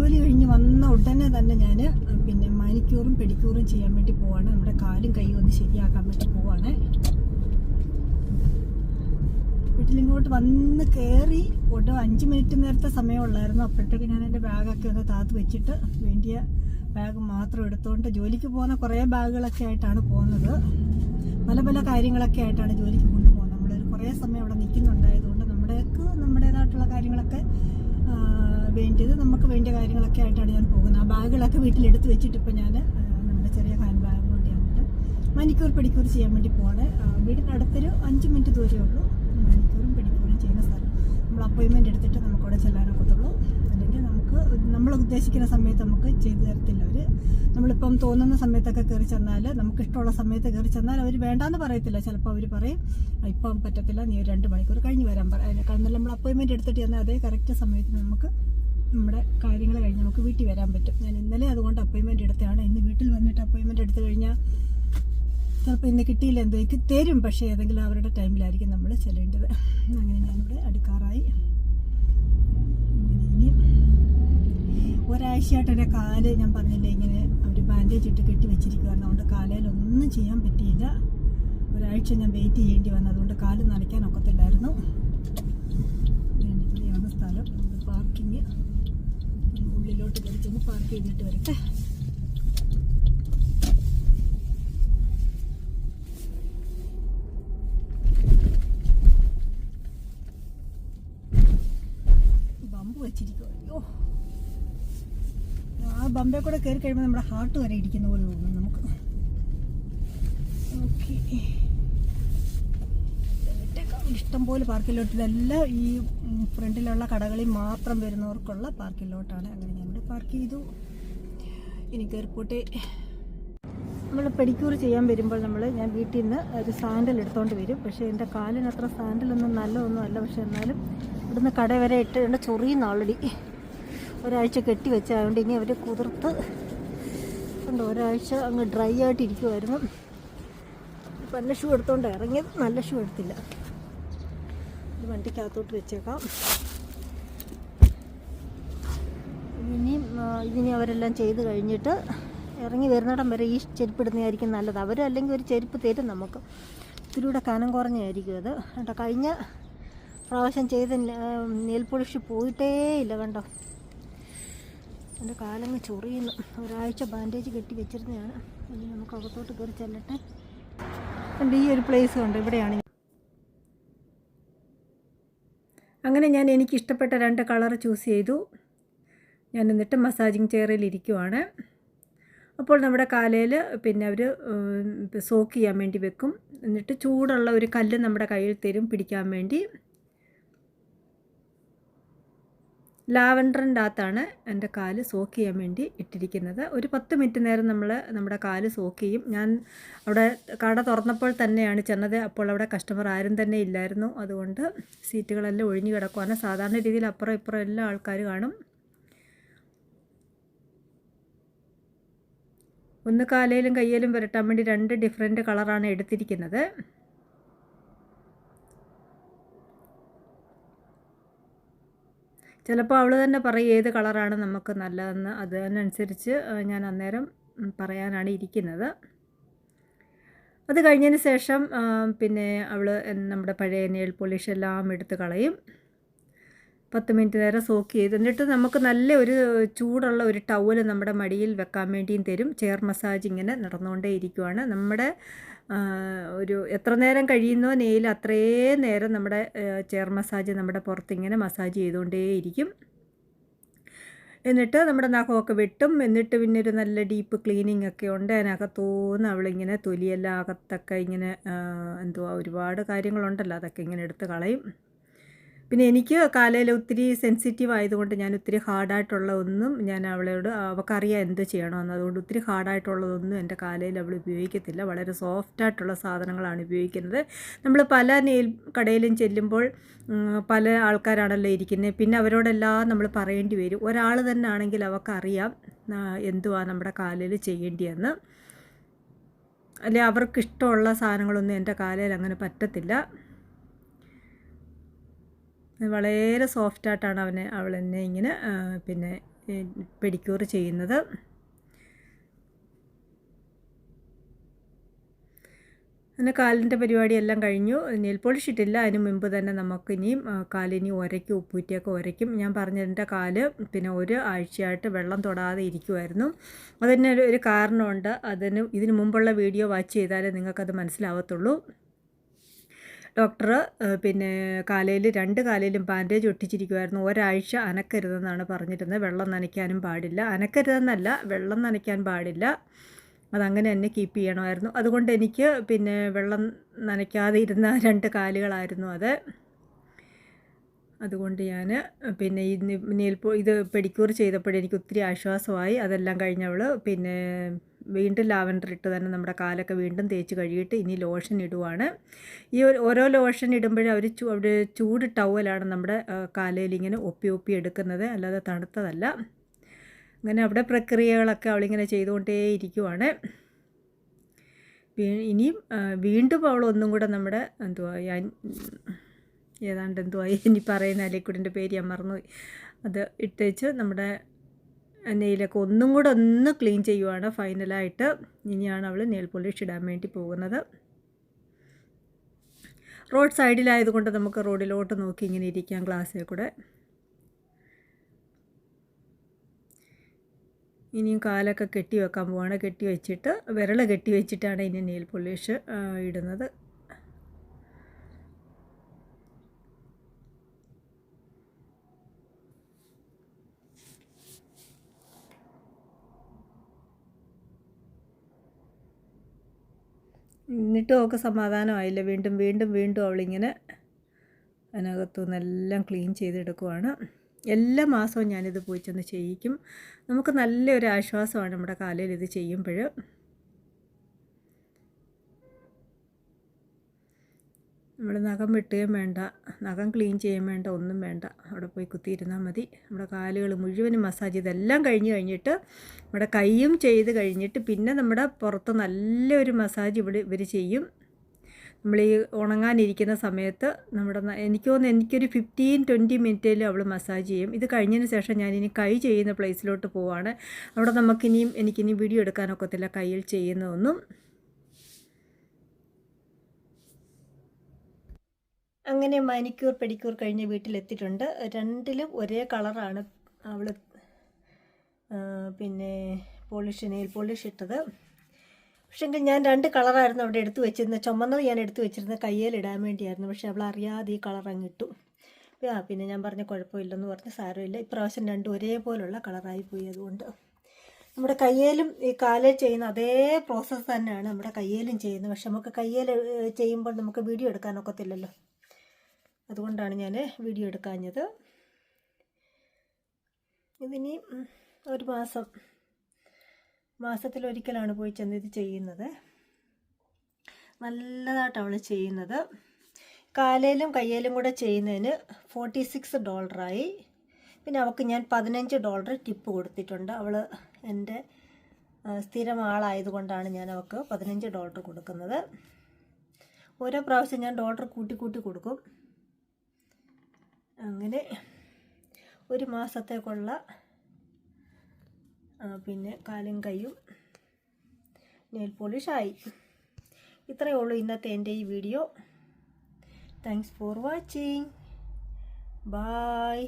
ജോലി കഴിഞ്ഞ് വന്ന ഉടനെ തന്നെ ഞാൻ പിന്നെ മാനിക്യൂറും പെഡിക്യൂറും ചെയ്യാൻ വേണ്ടി പോവാണ്. നമ്മുടെ കാലും കൈയും ഒന്ന് ശരിയാക്കാൻ വേണ്ടി പോവാണ്. വീട്ടിലിങ്ങോട്ട് വന്ന് കയറി ഒരു അഞ്ച് മിനിറ്റ് നേരത്തെ സമയമുള്ളായിരുന്നു. അപ്പോഴത്തേക്ക് ഞാൻ എന്റെ ബാഗൊക്കെ ഒന്ന് താത്ത് വെച്ചിട്ട് വേണ്ടിയ ബാഗ് മാത്രം എടുത്തുകൊണ്ട് ജോലിക്ക് പോകുന്ന കുറേ ബാഗുകളൊക്കെ ആയിട്ടാണ് പോകുന്നത്. പല പല കാര്യങ്ങളൊക്കെ ആയിട്ടാണ് ജോലിക്ക് കൊണ്ടുപോകുന്നത്. നമ്മളൊരു കുറേ സമയം അവിടെ നിൽക്കുന്നുണ്ടായതുകൊണ്ട് നമ്മുടെയൊക്കെ നമ്മുടേതായിട്ടുള്ള കാര്യങ്ങളൊക്കെ വേണ്ടിയത് നമുക്ക് വേണ്ട കാര്യങ്ങളൊക്കെ ആയിട്ടാണ് ഞാൻ പോകുന്നത്. ആ ബാഗുകളൊക്കെ വീട്ടിലെടുത്ത് വെച്ചിട്ട് ഇപ്പോൾ ഞാൻ നമ്മുടെ ചെറിയ ഹാൻഡ് ബാഗ് കൊണ്ട് വന്നിട്ട് മണിക്കൂർ പെഡിക്യൂർ ചെയ്യാൻ വേണ്ടി പോകണേ വീടിനടുത്തൊരു അഞ്ച് മിനിറ്റ് ദൂരമേ ഉള്ളൂ. മണിക്കൂറും പെടിക്കൂറും ചെയ്യുന്ന സ്ഥലം. നമ്മൾ അപ്പോയിൻമെന്റ് എടുത്തിട്ട് നമുക്കവിടെ ചെല്ലാനൊക്കത്തുള്ളൂ. നമുക്ക് നമ്മൾ ഉദ്ദേശിക്കുന്ന സമയത്ത് നമുക്ക് ചെയ്തു തരത്തില്ല അവർ നമ്മളിപ്പം തോന്നുന്ന സമയത്തൊക്കെ കയറി ചെന്നാൽ നമുക്ക് ഇഷ്ടമുള്ള സമയത്ത് കയറി ചെന്നാൽ അവർ വേണ്ടാന്ന് പറയത്തില്ല. ചിലപ്പോൾ അവർ പറയും "ആ, ഇപ്പം പറ്റത്തില്ല നീ രണ്ട് മണിക്കൂർ കഴിഞ്ഞ് വരാൻ പറയാം കാരണം നമ്മൾ അപ്പോയിൻമെന്റ് എടുത്തിട്ട് ചെന്നാൽ അതേ കറക്റ്റ് സമയത്ത് നമുക്ക് നമ്മുടെ കാര്യങ്ങൾ കഴിഞ്ഞ് നമുക്ക് വീട്ടിൽ വരാൻ പറ്റും. ഞാൻ ഇന്നലെ അതുകൊണ്ട് അപ്പോയിൻമെന്റ് എടുത്തതാണ്. ഇന്ന് വീട്ടിൽ വന്നിട്ട് അപ്പോയിൻമെന്റ് എടുത്തു കഴിഞ്ഞാൽ ചിലപ്പോൾ ഇന്ന് കിട്ടിയില്ല എന്തോ എനിക്ക് തരും പക്ഷേ ഏതെങ്കിലും അവരുടെ ടൈമിലായിരിക്കും നമ്മൾ ചെല്ലേണ്ടത്. അങ്ങനെ ഞാനിവിടെ അടുക്കാറായി. ഒരാഴ്ചയായിട്ട് എന്റെ കാൽ ഞാൻ പറഞ്ഞില്ലേ ഇങ്ങനെ അവർ ബാൻഡേജ് ഇട്ട് കെട്ടി വെച്ചിരിക്കുകയാണ് അതുകൊണ്ട് കാലയിൽ ഒന്നും ചെയ്യാൻ പറ്റിയില്ല. ഒരാഴ്ച ഞാൻ വെയിറ്റ് ചെയ്യേണ്ടി വന്നു. അതുകൊണ്ട് കാൽ നനയ്ക്കാൻ ഒക്കത്തില്ലായിരുന്നു. ഇവിടെയാണ് സ്ഥലം. പാർക്കിങ് ഉള്ളിലോട്ട് കയറിച്ചൊന്ന് പാർക്ക് ചെയ്തിട്ട് വരട്ടെ. ബമ്പ് അയ്യോ. ബമ്പെ കൂടെ കയറി കഴിയുമ്പോൾ നമ്മുടെ ഹാർട്ട് വരെ ഇരിക്കുന്ന പോലെ തോന്നുന്നു നമുക്ക്. ഇഷ്ടം പോലെ പാർക്കിംഗ് ലോട്ട് ഇതെല്ലാം ഈ ഫ്രണ്ടിലുള്ള കടകളിൽ മാത്രം വരുന്നവർക്കുള്ള പാർക്കിംഗ് ലോട്ടാണ് അങ്ങനെ ഞാനിവിടെ പാർക്ക് ചെയ്തു. ഇനി കയറിപ്പോട്ടെ നമ്മൾ പെഡിക്യൂർ ചെയ്യാൻ വരുമ്പോൾ നമ്മൾ ഞാൻ വീട്ടിൽ നിന്ന് ഒരു സാൻഡൽ എടുത്തുകൊണ്ട് വരും. പക്ഷേ എന്റെ കാലിന് അത്ര സാൻഡലൊന്നും നല്ലതൊന്നും അല്ല. പക്ഷേ എന്നാലും ഇവിടുന്ന് കട വരെ ഇട്ട് എന്റെ ചൊറിയുന്ന ഓൾറെഡി ഒരാഴ്ച കെട്ടി വെച്ചതുകൊണ്ട് ഇനി അവർ കുതിർത്ത് കൊണ്ട് ഒരാഴ്ച അങ്ങ് ഡ്രൈ ആയിട്ടിരിക്കുമായിരുന്നു നല്ല ഷൂ എടുത്തുകൊണ്ട് ഇറങ്ങിയത്. നല്ല ഷൂ എടുത്തില്ല. ഇത് വണ്ടിക്കകത്തോട്ട് വെച്ചേക്കാം. ഇനി ഇതിനി അവരെല്ലാം ചെയ്ത് കഴിഞ്ഞിട്ട് ഇറങ്ങി വരുന്നിടം വരെ ഈ ചെരുപ്പ് ഇടുന്നതായിരിക്കും നല്ലത്. അവരും അല്ലെങ്കിൽ ഒരു ചെരുപ്പ് തരും നമുക്ക്. ഇത്തിരിയൂടെ കനം കുറഞ്ഞായിരിക്കും അത്. കേട്ടോ കഴിഞ്ഞ പ്രാവശ്യം ചെയ്ത നെയിൽ പോയിട്ടേ ഇല്ല കണ്ടോ. എന്റെ കാലങ്ങ് ചൊറിയുന്നു. ഒരാഴ്ച ബാൻഡേജ് കെട്ടി വെച്ചിരുന്നതാണ്. ഇനി നമുക്ക് അകത്തോട്ട് കയറി ചെല്ലട്ടെ. ഉണ്ട് ഈ ഒരു പ്ലേസ് ഉണ്ട്. ഇവിടെയാണ് അങ്ങനെ ഞാൻ എനിക്കിഷ്ടപ്പെട്ട രണ്ട് കളർ ചൂസ് ചെയ്തു. ഞാൻ എന്നിട്ട് മസാജിങ് ചെയറിൽ ഇരിക്കുവാണ്. അപ്പോൾ നമ്മുടെ കാലയിൽ പിന്നെ അവർ സോക്ക് ചെയ്യാൻ വേണ്ടി വെക്കും. എന്നിട്ട് ചൂടുള്ള ഒരു കല്ല് നമ്മുടെ കയ്യിൽ തരും പിടിക്കാൻ വേണ്ടി. ലാവൻഡറിന്റെ അകത്താണ് എന്റെ കാൽ സോക്ക് ചെയ്യാൻ വേണ്ടി ഇട്ടിരിക്കുന്നത്. ഒരു പത്ത് മിനിറ്റ് നേരം നമ്മൾ നമ്മുടെ കാൽ സോക്ക് ചെയ്യും. ഞാൻ അവിടെ കട തുറന്നപ്പോൾ തന്നെയാണ് ചെന്നത്. അപ്പോൾ അവിടെ കസ്റ്റമർ ആരും തന്നെ ഇല്ലായിരുന്നു. അതുകൊണ്ട് സീറ്റുകളെല്ലാം ഒഴിഞ്ഞു കിടക്കുവാണ്. സാധാരണ രീതിയിൽ അപ്പുറം ഇപ്പുറം എല്ലാ ആൾക്കാർ കാണും. ഒന്ന് കാലയിലും കയ്യിലും പുരട്ടാൻ വേണ്ടി രണ്ട് ഡിഫറെന്റ് കളറാണ് എടുത്തിരിക്കുന്നത്. ചിലപ്പോൾ അവൾ തന്നെ പറയും ഏത് കളറാണ് നമുക്ക് നല്ലതെന്ന്. അതിനനുസരിച്ച് ഞാൻ അന്നേരം പറയാനാണ് ഇരിക്കുന്നത്. അത് കഴിഞ്ഞതിന് ശേഷം പിന്നെ അവൾ നമ്മുടെ പഴയ നെയിൽ പോളിഷ് എല്ലാം എടുത്ത് കളയും. പത്ത് മിനിറ്റ് നേരം സോക്ക് ചെയ്ത് എന്നിട്ട് നമുക്ക് നല്ല ഒരു ചൂടുള്ള ഒരു ടവൽ നമ്മുടെ മടിയിൽ വെക്കാൻ വേണ്ടിയും തരും. ചെയർ മസാജ് ഇങ്ങനെ നടന്നുകൊണ്ടേ ഇരിക്കുവാണ്. നമ്മുടെ ഒരു എത്ര നേരം കഴിയുന്നോ നെയിൽ അത്രേ നേരം നമ്മുടെ ചെയർ മസാജ് നമ്മുടെ പുറത്തിങ്ങനെ മസാജ് ചെയ്തുകൊണ്ടേയിരിക്കും എന്നിട്ട് നമ്മുടെ നഖമൊക്കെ വെട്ടും. എന്നിട്ട് പിന്നെ ഒരു നല്ല ഡീപ്പ് ക്ലീനിങ് ഒക്കെ ഉണ്ട്. അതിനകത്തോന്ന് അവളിങ്ങനെ തൊലിയെല്ലാം അകത്തൊക്കെ ഇങ്ങനെ എന്തുവാ ഒരുപാട് കാര്യങ്ങളുണ്ടല്ലോ. അതൊക്കെ ഇങ്ങനെ എടുത്ത് കളയും. പിന്നെ എനിക്ക് കാലയിൽ ഒത്തിരി സെൻസിറ്റീവ് ആയതുകൊണ്ട് ഞാൻ ഒത്തിരി ഹാർഡായിട്ടുള്ള ഒന്നും ഞാൻ അവളോട് അവൾക്കറിയാം എന്ത് ചെയ്യണമെന്ന്. അതുകൊണ്ട് ഒത്തിരി ഹാർഡായിട്ടുള്ളതൊന്നും എന്റെ കാലയിൽ അവൾ ഉപയോഗിക്കത്തില്ല. വളരെ സോഫ്റ്റായിട്ടുള്ള സാധനങ്ങളാണ് ഉപയോഗിക്കുന്നത്. നമ്മൾ പല നെയിൽ കടയിലും ചെല്ലുമ്പോൾ പല ആൾക്കാരാണല്ലോ ഇരിക്കുന്നത്. പിന്നെ അവരോടെല്ലാം നമ്മൾ പറയേണ്ടി വരും. ഒരാൾ തന്നെ ആണെങ്കിൽ അവൾക്കറിയാം എന്തുവാ നമ്മുടെ കാലിൽ ചെയ്യേണ്ടിയെന്ന്. അല്ലെ അവർക്കിഷ്ടമുള്ള സാധനങ്ങളൊന്നും എന്റെ കാലയിൽ അങ്ങനെ പറ്റത്തില്ല. വളരെ സോഫ്റ്റായിട്ടാണ് അവനെ അവൾ എന്നെ ഇങ്ങനെ പിന്നെ പെഡിക്യൂർ ചെയ്യുന്നത്. അങ്ങനെ കാലിന്റെ പരിപാടിയെല്ലാം കഴിഞ്ഞു. നെയിൽ പോളിഷ് ഇട്ടില്ല. അതിന് മുമ്പ് തന്നെ നമുക്ക് ഇനിയും കാലിനി ഉരയ്ക്കും ഉപ്പൂറ്റിയൊക്കെ ഉരയ്ക്കും. ഞാൻ പറഞ്ഞതിന്റെ കാൽ പിന്നെ ഒരു ആഴ്ചയായിട്ട് വെള്ളം തൊടാതെ ഇരിക്കുമായിരുന്നു അതിന് ഒരു കാരണമുണ്ട്. അതിന് ഇതിന് മുമ്പുള്ള വീഡിയോ വാച്ച് ചെയ്താലേ നിങ്ങൾക്കത് മനസ്സിലാവത്തുള്ളൂ. ഡോക്ടർ പിന്നെ കാലയിൽ രണ്ട് കാലയിലും ബാൻഡേജ് ഒട്ടിച്ചിരിക്കുമായിരുന്നു ഒരാഴ്ച അനക്കരുതെന്നാണ് പറഞ്ഞിരുന്നത് വെള്ളം നനയ്ക്കാനും പാടില്ല. അനക്കരുതെന്നല്ല വെള്ളം നനയ്ക്കാൻ പാടില്ല. അതങ്ങനെ തന്നെ കീപ്പ് ചെയ്യണമായിരുന്നു. അതുകൊണ്ട് എനിക്ക് പിന്നെ വെള്ളം നനയ്ക്കാതെ ഇരുന്ന രണ്ട് കാലുകളായിരുന്നു അത്. അതുകൊണ്ട് ഞാൻ പിന്നെ ഈ നെയിൽപ്പോ ഇത് പെഡിക്യൂർ ചെയ്തപ്പോൾ എനിക്ക് ഒത്തിരി ആശ്വാസമായി. അതെല്ലാം കഴിഞ്ഞവൾ പിന്നെ വീണ്ടും ലാവൻഡർ ഇട്ട് തന്നെ നമ്മുടെ കാലൊക്കെ വീണ്ടും തേച്ച് കഴുകിയിട്ട് ഇനി ലോഷൻ ഇടുവാണ്. ഈ ഓരോ ലോഷൻ ഇടുമ്പോഴും അവർ ചൂ അവിടെ ചൂട് ടവലാണ് നമ്മുടെ കാലയിൽ ഇങ്ങനെ ഒപ്പി ഒപ്പി എടുക്കുന്നത്. അല്ലാതെ തണുത്തതല്ല. അങ്ങനെ അവിടെ പ്രക്രിയകളൊക്കെ അവളിങ്ങനെ ചെയ്തുകൊണ്ടേ ഇരിക്കുവാണ്. ഇനിയും വീണ്ടും അവൾ ഒന്നും കൂടെ നമ്മുടെ എന്തുവാ ഞാൻ എന്തോ ആയി. ഇനി പറയുന്ന അലിക്കുടിന്റെ പേര് ഞാൻ മറന്നുപോയി. അത് ഇട്ടേച്ച് നമ്മുടെ നെയിലൊക്കെ ഒന്നും കൂടെ ഒന്ന് ക്ലീൻ ചെയ്യുവാണ് ഫൈനലായിട്ട്. ഇനിയാണ് അവൾ നെയിൽ പോളിഷ് ഇടാൻ വേണ്ടി പോകുന്നത്. റോഡ് സൈഡിലായതുകൊണ്ട് നമുക്ക് റോഡിലോട്ട് നോക്കി ഇങ്ങനെ ഇരിക്കാം ഗ്ലാസ്സിൽ കൂടെ. ഇനിയും കാലൊക്കെ കെട്ടി വെക്കാൻ പോവാണ്. കെട്ടി വെച്ചിട്ട് വിരൽ കെട്ടി വെച്ചിട്ടാണ് ഇനി നെയിൽ പോളിഷ് ഇടുന്നത്. എന്നിട്ടും അവൾക്ക് സമാധാനമായില്ല. വീണ്ടും വീണ്ടും വീണ്ടും അവളിങ്ങനെ അതിനകത്തുനിന്നെല്ലാം ക്ലീൻ ചെയ്തെടുക്കുവാണ്. എല്ലാ മാസവും ഞാനിത് പോയി ചെന്ന് ചെയ്യിക്കും. നമുക്ക് നല്ലൊരു ആശ്വാസമാണ് നമ്മുടെ കാലിൽ ഇത് ചെയ്യുമ്പോൾ. നമ്മൾ നഖം വെട്ടുകയും വേണ്ട നഖം ക്ലീൻ ചെയ്യാൻ വേണ്ട ഒന്നും വേണ്ട. അവിടെ പോയി കുത്തിയിരുന്നാൽ മതി. നമ്മുടെ കാലുകൾ മുഴുവനും മസാജ് ചെയ്തെല്ലാം കഴിഞ്ഞ് കഴിഞ്ഞിട്ട് നമ്മുടെ കൈയും ചെയ്ത് കഴിഞ്ഞിട്ട് പിന്നെ നമ്മുടെ പുറത്ത് നല്ലൊരു മസാജ് ഇവിടെ ഇവർ ചെയ്യും. നമ്മൾ ഈ ഉണങ്ങാനിരിക്കുന്ന സമയത്ത് നമ്മുടെ എനിക്ക് തോന്നുന്നു എനിക്കൊരു ഫിഫ്റ്റീൻ ട്വന്റി മിനിറ്റിൽ അവൾ മസാജ് ചെയ്യും. ഇത് കഴിഞ്ഞതിന് ശേഷം ഞാനിനി കൈ ചെയ്യുന്ന പ്ലേസിലോട്ട് പോവാണ്. അവിടെ നമുക്കിനിയും എനിക്കിനി വീഡിയോ എടുക്കാനൊക്കത്തില്ല കയ്യിൽ ചെയ്യുന്നതൊന്നും. അങ്ങനെ മാനിക്യൂർ പെഡിക്യൂർ കഴിഞ്ഞ് വീട്ടിലെത്തിയിട്ടുണ്ട്. രണ്ടിലും ഒരേ കളറാണ് അവൾ പിന്നെ പോളിഷ് നെയിൽ പോളിഷ് ഇട്ടത്. പക്ഷെങ്കിൽ ഞാൻ രണ്ട് കളറായിരുന്നു അവിടെ എടുത്തു വെച്ചിരുന്നത്. ചുമന്നത് ഞാൻ എടുത്തു വെച്ചിരുന്നത് കയ്യിലിടാൻ വേണ്ടിയായിരുന്നു. പക്ഷെ അവൾ അറിയാതെ ഈ കളർ അങ്ങ് ഇട്ടു. ആ പിന്നെ ഞാൻ പറഞ്ഞ കുഴപ്പമില്ലെന്ന് പറഞ്ഞ് സാരമില്ല. ഇപ്രാവശ്യം രണ്ടും ഒരേപോലുള്ള കളറായി പോയി അതുകൊണ്ട്. നമ്മുടെ കയ്യേലും ഈ കാലിൽ ചെയ്യുന്ന അതേ പ്രോസസ്സ് തന്നെയാണ് നമ്മുടെ കയ്യേലും ചെയ്യുന്നത്. പക്ഷെ നമുക്ക് കയ്യേൽ ചെയ്യുമ്പോൾ നമുക്ക് വീഡിയോ എടുക്കാനൊക്കത്തില്ലല്ലോ അതുകൊണ്ടാണ് ഞാൻ വീഡിയോ എടുക്കാഞ്ഞത്. ഇതിനി ഒരു മാസം മാസത്തിലൊരിക്കലാണ് പോയി ചെന്ന് ഇത് ചെയ്യുന്നത്. നല്ലതായിട്ടാണ് ചെയ്യുന്നത്. കാലയിലും കയ്യിലും കൂടെ ചെയ്യുന്നതിന് ഫോർട്ടി സിക്സ് ഡോളറായി. പിന്നെ അവൾക്ക് ഞാൻ പതിനഞ്ച് ഡോളർ ടിപ്പ് കൊടുത്തിട്ടുണ്ട്. അവൾ എന്റെ സ്ഥിരം ആളായതുകൊണ്ടാണ് ഞാൻ അവൾക്ക് പതിനഞ്ച് ഡോളർ കൊടുക്കുന്നത്. ഓരോ പ്രാവശ്യം ഞാൻ ഡോളർ കൂട്ടി കൂട്ടി കൊടുക്കും. അങ്ങനെ ഒരു മാസത്തേക്കുള്ള പിന്നെ കാലും കൈയും നെയിൽ പോളിഷായി. ഇത്രയേ ഉള്ളൂ ഇന്നത്തെ എന്റെ ഈ video. Thanks for watching bye